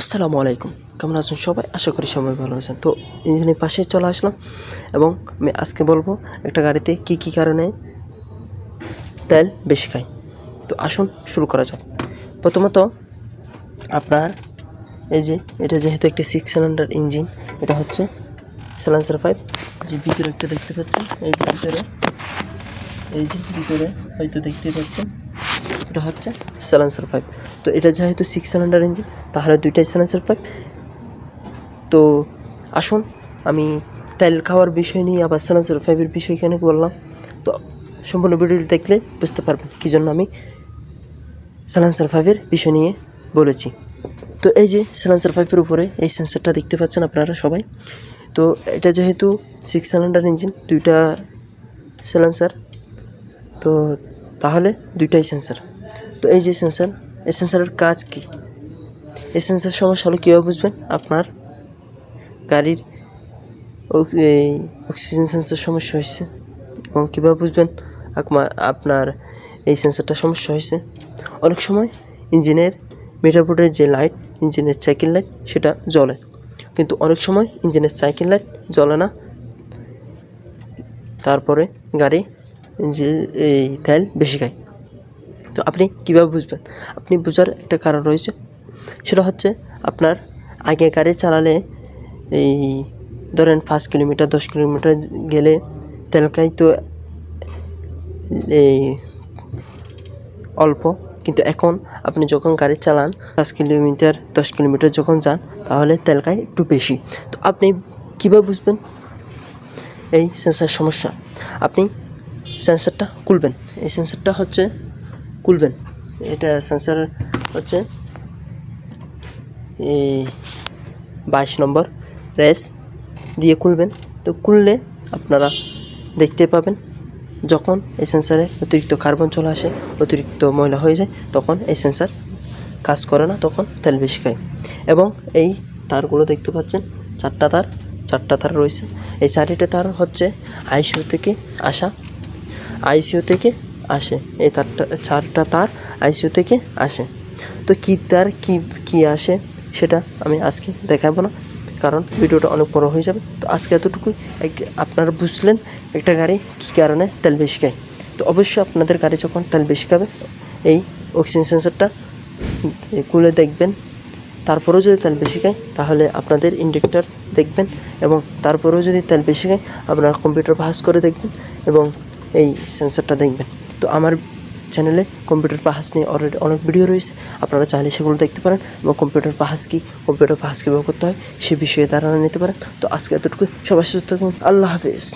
আসসালামু আলাইকুম। কেমন আছেন সবাই? আশা করি সবাই ভালো আছেন। তো ইঞ্জিনের পাশে চলে আসলাম এবং আমি আজকে বলব একটা গাড়িতে কি কি কারণে তেল বেশি খায়। তো আসুন শুরু করা যাক। প্রথমত আপনার এই যে এটা যেহেতু একটি সিক্স সিলিন্ডার ইঞ্জিন এটা হচ্ছে সাইলেন্সার ফাইভ যে ভিতরে একটা দেখতে পাচ্ছেন? এই যে ভিতরে, এই যে ভিতরে হয়তো দেখতে পাচ্ছেন। এটা হচ্ছে সাইলেন্সার ফাইভ তো এটা যেহেতু সিক্স সিলিন্ডার ইঞ্জিন তাহলে দুইটাই সাইলেন্সার ফাইভ তো আসুন, আমি তেল খাওয়ার বিষয় নিয়ে আবার সাইলেন্সার ফাইভের বিষয় এখানে বললাম। তো সম্পূর্ণ ভিডিওটি দেখলে বুঝতে পারবেন কী জন্য আমি সাইলেন্সার ফাইভের বিষয় নিয়ে বলেছি। তো এই যে সাইলেন্সার ফাইভের উপরে এই সেন্সারটা দেখতে পাচ্ছেন আপনারা সবাই। তো এটা যেহেতু সিক্স সিলিন্ডার ইঞ্জিন দুইটা সাইলেন্সার তো তাহলে দুইটাই সেন্সার তো এই যে সেন্সার এই সেন্সারের কাজ কি? এই সেন্সার সমস্যা হলে কীভাবে বুঝবেন? আপনার গাড়ির এই অক্সিজেন সেন্সার সমস্যা হয়েছে এবং কীভাবে বুঝবেন? আপনার এই সেন্সারটা সমস্যা হয়েছে। অনেক সময় ইঞ্জিনের মিটার বোর্ডের যে লাইট ইঞ্জিনের সাইকেল লাইট সেটা জ্বলে। কিন্তু অনেক সময় ইঞ্জিনের সাইকেল লাইট জ্বলে না। তারপরে গাড়ি ইঞ্জিন এই তেল বেশি খায়। তো আপনি কীভাবে বুঝবেন? আপনি বোঝার একটা কারণ রয়েছে। সেটা হচ্ছে আপনার আগে গাড়ি চালালে এই ধরেন পাঁচ কিলোমিটার, দশ কিলোমিটার গেলে তেল খাই তো এই অল্প। কিন্তু এখন আপনি যখন গাড়ি চালান, পাঁচ কিলোমিটার, দশ কিলোমিটার যখন যান, তাহলে তেল খায় একটু বেশি। তো আপনি কীভাবে বুঝবেন এই সেন্সার সমস্যা? আপনি সেন্সারটা খুলবেন। এই সেন্সারটা হচ্ছে খুলবেন। এটা সেন্সার হচ্ছে এই বাইশ নম্বর রেস দিয়ে খুলবেন। তো খুললে আপনারা দেখতে পাবেন, যখন এই সেন্সারে অতিরিক্ত কার্বন চলে আসে, অতিরিক্ত ময়লা হয়ে যায়, তখন এই সেন্সার কাজ করে না, তখন তেল বেশি খায়। এবং এই তারগুলো দেখতে পাচ্ছেন, চারটা তার চারটা তার রয়েছে। এই চারিটা তার হচ্ছে আইসিউ থেকে আসা আইসিইউ থেকে আসে। এই তারটা চারটা তার আইসিইউ থেকে আসে। তো কী তার কী কী আসে সেটা আমি আজকে দেখাবো না, কারণ ভিডিওটা অনেক বড় হয়ে যাবে। তো আজকে এতটুকুই। আপনারা বুঝলেন একটা গাড়ি কী কারণে তেল বেশি খায়। তো অবশ্যই আপনাদের গাড়ি যখন তেল বেশি খাবে, এই অক্সিজেন সেন্সারটা খুলে দেখবেন। তারপরেও যদি তেল বেশি খায়, তাহলে আপনাদের ইন্ডেক্টর দেখবেন এবং তারপরেও যদি তেল বেশি খায়, আপনারা কম্পিউটার ভাস করে দেখবেন এবং এই সেন্সারটা দেখবেন। তো আমার চ্যানেলে কম্পিউটার পাহাস নিয়ে অলরেডি অনেক ভিডিও রয়েছে। আপনারা চাইলে সেগুলো দেখতে পারেন এবং কম্পিউটার পাহাস কী কম্পিউটার পাহাস কীভাবে করতে হয়, সে বিষয়ে ধারণা নিতে পারেন। তো আজকে এতটুকু সবাই সুস্থ থাকুন। আল্লাহ হাফিজ।